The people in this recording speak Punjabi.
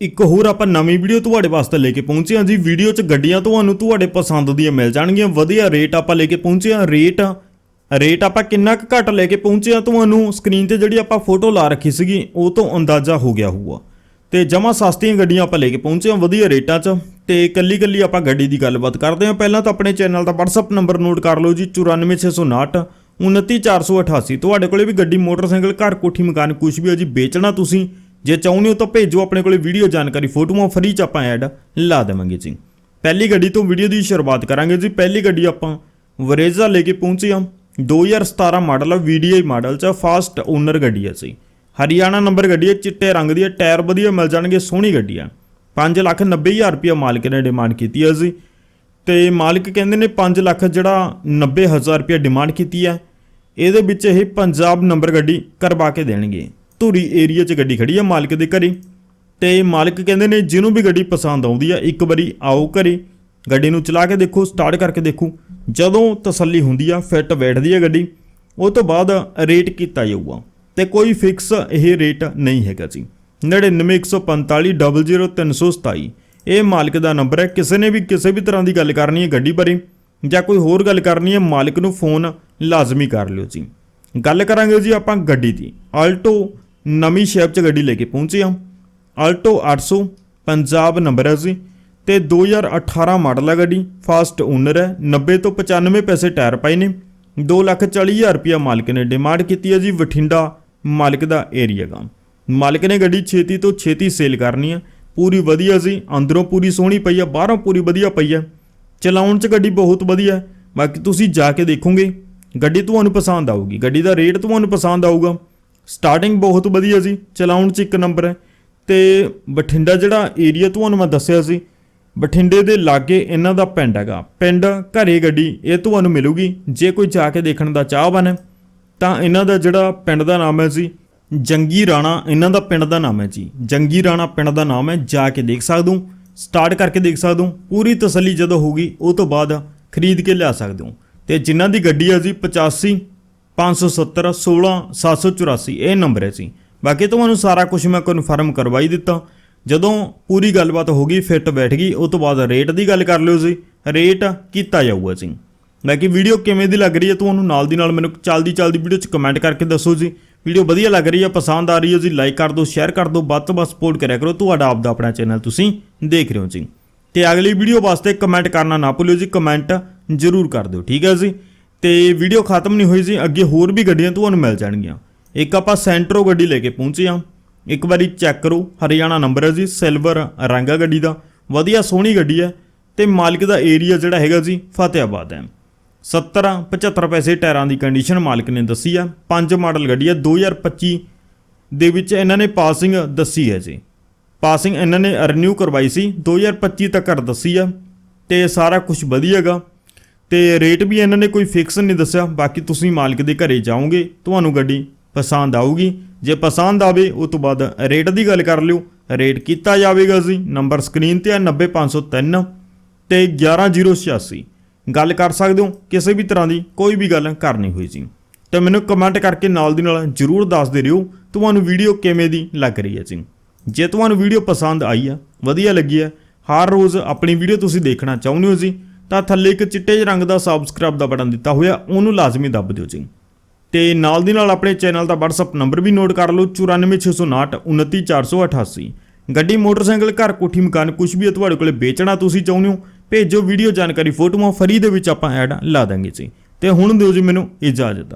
ਇੱਕ ਹੋਰ ਆਪਾਂ ਨਵੀਂ ਵੀਡੀਓ ਤੁਹਾਡੇ ਵਾਸਤੇ ਲੈ ਕੇ ਪਹੁੰਚੇ ਹਾਂ ਜੀ। ਵੀਡੀਓ 'ਚ ਗੱਡੀਆਂ ਤੁਹਾਨੂੰ ਤੁਹਾਡੇ ਪਸੰਦ ਦੀਆਂ ਮਿਲ ਜਾਣਗੀਆਂ। ਵਧੀਆ ਰੇਟ ਆਪਾਂ ਲੈ ਕੇ ਪਹੁੰਚੇ ਹਾਂ। ਰੇਟ ਰੇਟ ਆਪਾਂ ਕਿੰਨਾ ਕੁ ਘੱਟ ਲੈ ਕੇ ਪਹੁੰਚੇ ਹਾਂ ਤੁਹਾਨੂੰ? ਸਕਰੀਨ ਤੇ ਜਿਹੜੀ ਆਪਾਂ ਫੋਟੋ ਲਾ ਰੱਖੀ ਸੀਗੀ, ਉਹ ਤੋਂ ਅੰਦਾਜ਼ਾ ਹੋ ਗਿਆ ਹੋਊਗਾ। ਤੇ ਜਮਾ ਸਸਤੀਆਂ ਗੱਡੀਆਂ ਆਪਾਂ ਲੈ ਕੇ ਪਹੁੰਚੇ ਹਾਂ ਵਧੀਆ ਰੇਟਾਂ 'ਚ। ਤੇ ਕੱਲੀ ਕੱਲੀ ਆਪਾਂ ਗੱਡੀ ਦੀ ਗੱਲਬਾਤ ਕਰਦੇ ਹਾਂ। ਪਹਿਲਾਂ ਤਾਂ ਆਪਣੇ ਚੈਨਲ ਦਾ WhatsApp ਨੰਬਰ ਨੋਟ ਕਰ ਲਓ ਜੀ 94659 29488 ਤੁਹਾਡੇ ਕੋਲੇ ਵੀ ਗੱਡੀ, ਮੋਟਰਸਾਈਕਲ, ਘਰ, ਕੋਠੀ, ਮਕਾਨ ਕੁਝ ਵੀ ਹੈ ਜੀ, ਵੇਚਣਾ ਤੁਸੀਂ ਜੇ ਚਾਹੁੰਦੇ ਹੋ ਤਾਂ ਭੇਜੋ ਆਪਣੇ ਕੋਲੇ ਵੀਡੀਓ ਜਾਣਕਾਰੀ, ਫੋਟੋਆਂ ਫਰੀ ਚ ਆਪਾਂ ਐਡ ਲਾ ਦੇਵਾਂਗੇ ਜੀ। ਪਹਿਲੀ ਗੱਡੀ ਤੋਂ ਵੀਡੀਓ ਦੀ ਸ਼ੁਰੂਆਤ ਕਰਾਂਗੇ ਜੀ। ਪਹਿਲੀ ਗੱਡੀ ਆਪਾਂ ਵਰੇਜ਼ਾ ਲੈ ਕੇ ਪਹੁੰਚੇ ਹਾਂ। 2017 ਮਾਡਲ ਹੈ VDI ਮਾਡਲ ਚ ਫਾਸਟ ਓਨਰ ਗੱਡੀ ਹੈ ਜੀ। ਹਰਿਆਣਾ ਨੰਬਰ ਗੱਡੀ ਹੈ ਚਿੱਟੇ ਰੰਗ ਦੀ ਹੈ ਟਾਇਰ ਵਧੀਆ ਮਿਲ ਜਾਣਗੇ, ਸੋਹਣੀ ਗੱਡੀ ਹੈ 590000 ਰੁਪਏ ਮਾਲਕ ਨੇ ਡਿਮਾਂਡ ਕੀਤੀ ਹੈ ਜੀ। ਤੇ ਮਾਲਕ ਕਹਿੰਦੇ ਨੇ 5 ਲੱਖ ਜਿਹੜਾ 90000 ਰੁਪਏ ਡਿਮਾਂਡ ਕੀਤੀ ਹੈ ਇਹਦੇ ਵਿੱਚ ਇਹ ਪੰਜਾਬ ਨੰਬਰ ਗੱਡੀ ਕਰਵਾ ਕੇ ਦੇਣਗੇ। ਧੂਰੀ ਏਰੀਆ 'ਚ ਗੱਡੀ ਖੜੀ ਆ ਮਾਲਕ ਦੇ ਘਰੇ। ਤੇ ਮਾਲਕ ਕਹਿੰਦੇ ਨੇ ਜਿਹਨੂੰ ਵੀ ਗੱਡੀ ਪਸੰਦ ਆਉਂਦੀ ਆ, ਇੱਕ ਵਾਰੀ ਆਓ ਘਰੇ। ਗੱਡੀ ਨੂੰ ਚਲਾ ਕੇ ਦੇਖੋ ਸਟਾਰਟ ਕਰਕੇ ਦੇਖੋ। ਜਦੋਂ ਤਸੱਲੀ ਹੁੰਦੀ ਆ ਫਿੱਟ ਬੈਠਦੀ ਆ ਗੱਡੀ, ਉਹ ਤੋਂ ਬਾਅਦ ਰੇਟ ਕੀਤਾ ਜਾਊਗਾ। ਤੇ ਕੋਈ ਫਿਕਸ ਇਹ ਰੇਟ ਨਹੀਂ ਹੈਗਾ ਜੀ। 9915500327 ਇਹ ਮਾਲਕ ਦਾ ਨੰਬਰ ਹੈ। ਕਿਸੇ ਨੇ ਵੀ ਕਿਸੇ ਵੀ ਤਰ੍ਹਾਂ ਦੀ ਗੱਲ ਕਰਨੀ ਹੈ ਗੱਡੀ ਬਾਰੇ, ਜਾਂ ਕੋਈ ਹੋਰ ਗੱਲ ਕਰਨੀ ਹੈ, ਮਾਲਕ ਨੂੰ ਫੋਨ ਲਾਜ਼ਮੀ ਕਰ ਲਿਓ ਜੀ। ਗੱਲ ਕਰਾਂਗੇ ਜੀ ਆਪਾਂ ਗੱਡੀ ਦੀ। ਆਲਟੋ ਨਵੀਂ ਸ਼ੇਪ 'ਚ ਗੱਡੀ ਲੈ ਕੇ ਪਹੁੰਚੇ ਹਾਂ। ਆਲਟੋ 800 ਪੰਜਾਬ ਨੰਬਰ ਹੈ ਜੀ। ਤੇ 2018 ਮਾਡਲ ਹੈ ਗੱਡੀ। ਫਾਸਟ ਓਨਰ ਹੈ। 90 ਤੋਂ 95 ਪੈਸੇ ਟਾਇਰ ਪਏ ਨੇ। 240000 ਰੁਪਇਆ ਮਾਲਕ ਨੇ ਡਿਮਾਂਡ ਕੀਤੀ ਹੈ ਜੀ ਬਠਿੰਡਾ ਮਾਲਕ ਦਾ ਏਰੀਆ ਗਾ ਮਾਲਕ ਨੇ ਗੱਡੀ ਛੇਤੀ ਤੋਂ ਛੇਤੀ ਸੇਲ ਕਰਨੀ ਹੈ। ਪੂਰੀ ਵਧੀਆ ਸੀ ਅੰਦਰੋਂ ਪੂਰੀ ਸੋਹਣੀ ਪਈ ਹੈ। ਬਾਹਰੋਂ ਪੂਰੀ ਵਧੀਆ ਪਈ ਹੈ। ਚਲਾਉਣ 'ਚ ਗੱਡੀ ਬਹੁਤ ਵਧੀਆ ਬਾਕੀ ਤੁਸੀਂ ਜਾ ਕੇ ਦੇਖੋਗੇ। ਗੱਡੀ ਤੁਹਾਨੂੰ ਪਸੰਦ ਆਊਗੀ। ਗੱਡੀ ਦਾ ਰੇਟ ਤੁਹਾਨੂੰ ਪਸੰਦ ਆਊਗਾ। ਸਟਾਰਟਿੰਗ ਬਹੁਤ ਵਧੀਆ ਸੀ, ਚਲਾਉਣ 'ਚ ਇੱਕ ਨੰਬਰ ਹੈ। ਤੇ ਬਠਿੰਡਾ ਜਿਹੜਾ ਏਰੀਆ ਤੁਹਾਨੂੰ ਮੈਂ ਦੱਸਿਆ ਸੀ, ਬਠਿੰਡੇ ਦੇ ਲਾਗੇ ਇਹਨਾਂ ਦਾ ਪਿੰਡ ਹੈਗਾ। ਪਿੰਡ, ਘਰੇ ਗੱਡੀ, ਇਹ ਤੁਹਾਨੂੰ ਮਿਲੂਗੀ। ਜੇ ਕੋਈ ਜਾ ਕੇ ਦੇਖਣ ਦਾ ਚਾਹਵਾਨ ਹੈ, ਤਾਂ ਇਹਨਾਂ ਦਾ ਜਿਹੜਾ ਪਿੰਡ ਦਾ ਨਾਮ ਹੈ ਜੀ, ਜੰਗੀ ਰਾਣਾ, ਇਹਨਾਂ ਦਾ ਪਿੰਡ ਦਾ ਨਾਮ ਹੈ ਜੀ। ਜੰਗੀ ਰਾਣਾ ਪਿੰਡ ਦਾ ਨਾਮ ਹੈ, ਜਾ ਕੇ ਦੇਖ ਸਕਦੇ। ਹੋ ਸਟਾਰਟ ਕਰਕੇ ਦੇਖ ਸਕਦੇ। ਹੋ ਪੂਰੀ ਤਸੱਲੀ ਜਦੋਂ ਹੋਊਗੀ, ਉਹ ਤੋਂ ਬਾਅਦ ਖਰੀਦ ਕੇ ਲਿਆ ਸਕਦੇ। ਹੋ ਤੇ ਜਿਨ੍ਹਾਂ ਦੀ ਗੱਡੀ ਹੈ ਜੀ 85 570 16 784 ਇਹ ਨੰਬਰ ਹੈ ਜੀ। ਬਾਕੀ ਤੁਹਾਨੂੰ ਸਾਰਾ ਕੁਝ ਮੈਂ ਕਨਫਰਮ ਕਰਵਾਈ ਦਿੱਤਾ। ਜਦੋਂ ਪੂਰੀ ਗੱਲਬਾਤ ਹੋ ਗਈ, ਫਿੱਟ ਬੈਠ ਗਈ, ਉਹ ਤੋਂ ਬਾਅਦ ਰੇਟ ਦੀ ਗੱਲ ਕਰ ਲਿਓ ਜੀ। ਰੇਟ ਕੀਤਾ ਜਾਊਗਾ ਜੀ। ਬਾਕੀ ਵੀਡੀਓ ਕਿਵੇਂ ਦੀ ਲੱਗ ਰਹੀ ਹੈ, ਤੁਹਾਨੂੰ ਨਾਲ ਦੀ ਨਾਲ ਮੈਨੂੰ ਚੱਲਦੀ ਚੱਲਦੀ ਵੀਡੀਓ 'ਚ ਕਮੈਂਟ ਕਰਕੇ ਦੱਸੋ ਜੀ। ਵੀਡੀਓ ਵਧੀਆ ਲੱਗ ਰਹੀ ਹੈ, ਪਸੰਦ ਆ ਰਹੀ ਹੈ ਜੀ ਲਾਈਕ ਕਰ ਦਿਓ ਸ਼ੇਅਰ ਕਰ ਦਿਓ, ਵੱਧ ਤੋਂ ਵੱਧ ਸਪੋਰਟ ਕਰਿਆ ਕਰੋ। ਤੁਹਾਡਾ ਆਪਦਾ ਆਪਣਾ ਚੈਨਲ ਤੁਸੀਂ ਦੇਖ ਰਹੇ ਹੋ ਜੀ। ਤੇ ਅਗਲੀ ਵੀਡੀਓ ਵਾਸਤੇ ਕਮੈਂਟ ਕਰਨਾ ਨਾ ਭੁੱਲਿਓ ਜੀ ਕਮੈਂਟ ਜ਼ਰੂਰ ਕਰ ਦਿਓ, ਠੀਕ ਹੈ ਜੀ? ਤੇ ਵੀਡੀਓ ਖਤਮ ਨਹੀਂ ਹੋਈ ਸੀ, ਅੱਗੇ ਹੋਰ ਵੀ ਗੱਡੀਆਂ ਤੁਹਾਨੂੰ ਮਿਲ ਜਾਣਗੀਆਂ। ਇੱਕ ਆਪਾਂ ਸੈਂਟਰੋ ਗੱਡੀ ਲੈ ਕੇ ਪਹੁੰਚੇ ਹਾਂ। ਇੱਕ ਵਾਰੀ ਚੈੱਕ ਕਰੋ, ਹਰਿਆਣਾ ਨੰਬਰ ਹੈ ਜੀ ਸਿਲਵਰ ਰੰਗ ਆ ਗੱਡੀ ਦਾ। ਵਧੀਆ ਸੋਹਣੀ ਗੱਡੀ ਹੈ ਤੇ ਮਾਲਕ ਦਾ ਏਰੀਆ ਜਿਹੜਾ ਹੈਗਾ ਜੀ ਫਤਿਆਬਾਦ ਹੈ। 70 75 ਪੈਸੇ ਟਾਇਰਾਂ ਦੀ ਕੰਡੀਸ਼ਨ ਮਾਲਕ ਨੇ ਦੱਸੀ ਆ ਪੰਜ ਮਾਡਲ ਗੱਡੀ ਹੈ 2025 ਦੇ ਵਿੱਚ ਇਹਨਾਂ ਨੇ ਪਾਸਿੰਗ ਦੱਸੀ ਹੈ ਜੀ। ਪਾਸਿੰਗ ਇਹਨਾਂ ਨੇ ਰੀਨਿਊ ਕਰਵਾਈ ਸੀ 2025 ਤੱਕ ਕਰ ਦੱਸੀ ਆ ਤੇ ਸਾਰਾ ਕੁਝ ਵਧੀਆਗਾ ਤੇ ਰੇਟ ਵੀ ਇਹਨਾਂ ਨੇ ਕੋਈ ਫਿਕਸ ਨਹੀਂ ਦੱਸਿਆ। ਬਾਕੀ ਤੁਸੀਂ ਮਾਲਕ ਦੇ ਘਰੇ ਜਾਓਗੇ, ਤੁਹਾਨੂੰ ਗੱਡੀ ਪਸੰਦ ਆਊਗੀ। ਜੇ ਪਸੰਦ ਆਵੇ ਉਸ ਤੋਂ ਬਾਅਦ ਰੇਟ ਦੀ ਗੱਲ ਕਰ ਲਿਓ। ਰੇਟ ਕੀਤਾ ਜਾਵੇਗਾ ਜੀ। ਨੰਬਰ ਸਕਰੀਨ ਤੇ ਆ 90503 ਤੇ 11086 ਗੱਲ ਕਰ ਸਕਦੇ ਹੋ, ਕਿਸੇ ਵੀ ਤਰ੍ਹਾਂ ਦੀ ਕੋਈ ਵੀ ਗੱਲ ਕਰਨੀ ਹੋਈ ਜੀ। ਤੇ ਮੈਨੂੰ ਕਮੈਂਟ ਕਰਕੇ ਨਾਲ ਦੀ ਨਾਲ ਜਰੂਰ ਦੱਸਦੇ ਰਹੋ, ਤੁਹਾਨੂੰ ਵੀਡੀਓ ਕਿਵੇਂ ਦੀ ਲੱਗ ਰਹੀ ਹੈ ਜੀ। ਜੇ ਤੁਹਾਨੂੰ ਵੀਡੀਓ ਪਸੰਦ ਆਈ ਆ, ਵਧੀਆ ਲੱਗੀ ਆ, ਹਰ ਰੋਜ਼ ਆਪਣੀ ਵੀਡੀਓ ਤੁਸੀਂ ਦੇਖਣਾ ਚਾਹੁੰਦੇ ਹੋ ਜੀ। ਤਾਂ ਥੱਲੇ ਇੱਕ ਚਿੱਟੇ ਜਿਹੇ ਰੰਗ ਦਾ ਸਬਸਕ੍ਰਾਈਬ ਦਾ ਬਟਨ ਦਿੱਤਾ ਹੋਇਆ, ਉਹਨੂੰ ਲਾਜ਼ਮੀ ਦੱਬ ਦਿਓ ਜੀ। ਤੇ ਨਾਲ ਦੀ ਨਾਲ ਆਪਣੇ ਚੈਨਲ ਦਾ WhatsApp ਨੰਬਰ ਵੀ ਨੋਟ ਕਰ ਲਓ 94659 29488 ਗੱਡੀ, ਮੋਟਰਸਾਈਕਲ, ਘਰ, ਕੋਠੀ, ਮਕਾਨ ਕੁਝ ਵੀ ਹੈ, ਤੁਹਾਡੇ ਕੋਲੇ ਵੇਚਣਾ ਤੁਸੀਂ ਚਾਹੁੰਦੇ ਹੋ, ਭੇਜੋ ਵੀਡੀਓ ਜਾਣਕਾਰੀ, ਫੋਟੋਆਂ ਫਰੀ ਦੇ ਵਿੱਚ ਆਪਾਂ ਐਡ ਲਾ ਦਾਂਗੇ ਜੀ। ਤੇ ਹੁਣ ਦਿਓ ਜੀ ਮੈਨੂੰ ਇਜਾਜ਼ਤ।